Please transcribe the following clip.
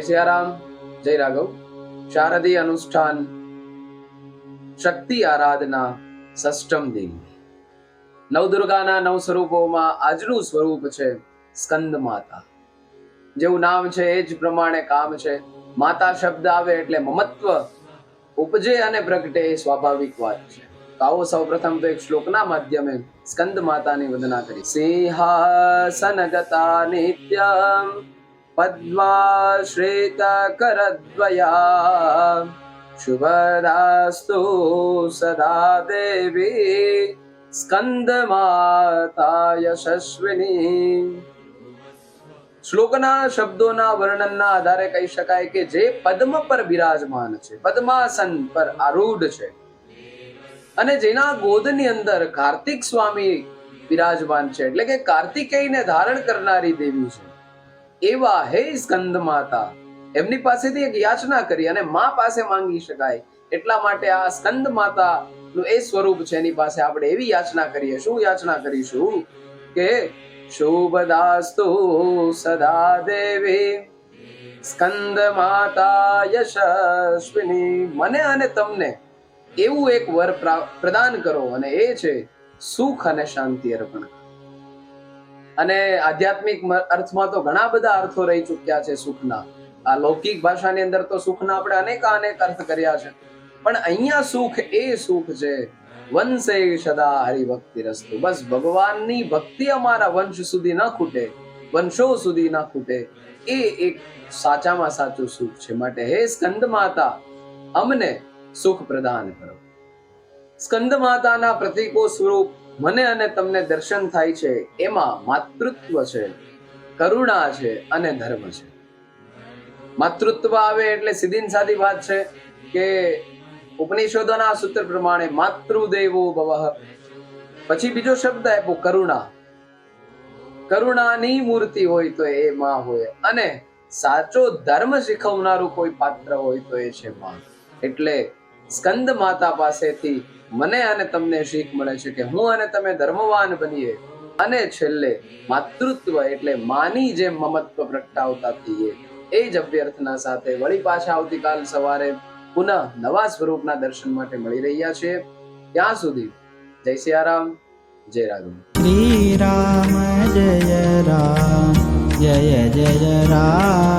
સિયારામ, જય રાઘવ. શારદીય અનુષ્ઠાન શક્તિ આરાધના સષ્ટમ દિન નવદુર્ગાના નવ સ્વરૂપોમાં આજનું સ્વરૂપ છે સ્કંદ માતા. જેવું નામ છે એ જ પ્રમાણે કામ છે. માતા શબ્દ આવે એટલે મમત્વ, ઉપજે અને પ્રગટે એ સ્વાભાવિક વાત છે. આવો સૌ પ્રથમ તો એક શ્લોકના માધ્યમે સ્કંદ માતાની વંદના કરી સિંહાસન ગતા નિત્યમ પદ્માશ્રિત शुभदास्तु सदा देवी સ્કંદમાતા યશસ્વિની શ્લોકના શબ્દોના વર્ણનના આધારે કહી શકાય કે જે પદ્મ પર બિરાજમાન છે પદ્માસન પર આરૂઢ છે અને જેના ગોદની અંદર કાર્તિક સ્વામી બિરાજમાન છે એટલે કે કાર્તિકેયને ધારણ કરનારી દેવી છે એવા હે સ્કંદ માતા. એમની પાસેથી એક યાચના કરી અને મા પાસે માંગી શકાય. એટલા માટે આ સ્કંદ માતા નું એ સ્વરૂપ છે, એની પાસે આપણે એવી યાચના કરીએ શું યાચના કરીશું? કે શુભદાસ્તુ સદા દેવી. સ્કંદ માતા યશસ્વિની, મને અને તમને એવું એક વર પ્રા- પ્રદાન કરો અને એ છે, સુખ અને શાંતિ અર્પણ અને આધ્યાત્મિક અર્થમાં તો ઘણા બધા અર્થો રહી ચૂક્યા છે સુખના. આ લૌકિક ભાષાની અંદર તો સુખના આપણે અનેક અનેક અર્થ કર્યા છે. પણ અહીંયા સુખ એ સુખ છે. વંશે સદા હરિભક્તિ રસ્તુ. બસ ભગવાનની ભક્તિ અમારા વંશ સુધી ન ખૂટે, વંશો સુધી ન ખૂટે. એ એક સાચામાં સાચું સુખ છે. માટે હે સ્કંદ માતા, અમને સુખ પ્રદાન કરો. સ્કંદ માતાના પ્રતીકો સ્વરૂપ મને અને તમને દર્શન થાય છે, એમાં માતૃત્વ છે, કરુણા છે અને ધર્મ છે. માતૃત્વ આવે એટલે સીધી સાદી વાત છે કે ઉપનિષદોના સૂત્ર પ્રમાણે માતૃદેવો ભવઃ. પછી બીજો શબ્દ આપ્યો કરુણા. કરુણાની મૂર્તિ હોય તો એ માં હોય અને સાચો ધર્મ શીખવનારું કોઈ પાત્ર હોય તો એ છે માં. એટલે સ્કંદ માતા પાસેથી મને અને તમને શીખ મળે છે કે હું અને તમે ધર્મવાન બનીએ. અને છેલ્લે માતૃત્વ એટલે માની જે મમત્વ પ્રગટાવતા થઈએ. એ જ અભ્યર્થના સાથે વળી પાછા આવતીકાલ સવારે પુનઃ નવા સ્વરૂપના દર્શન માટે મળી રહ્યા છે. ત્યાં સુધી જય સિયારામ જય રાધુ. શ્રી રામ જય રામ, જય જય રામ.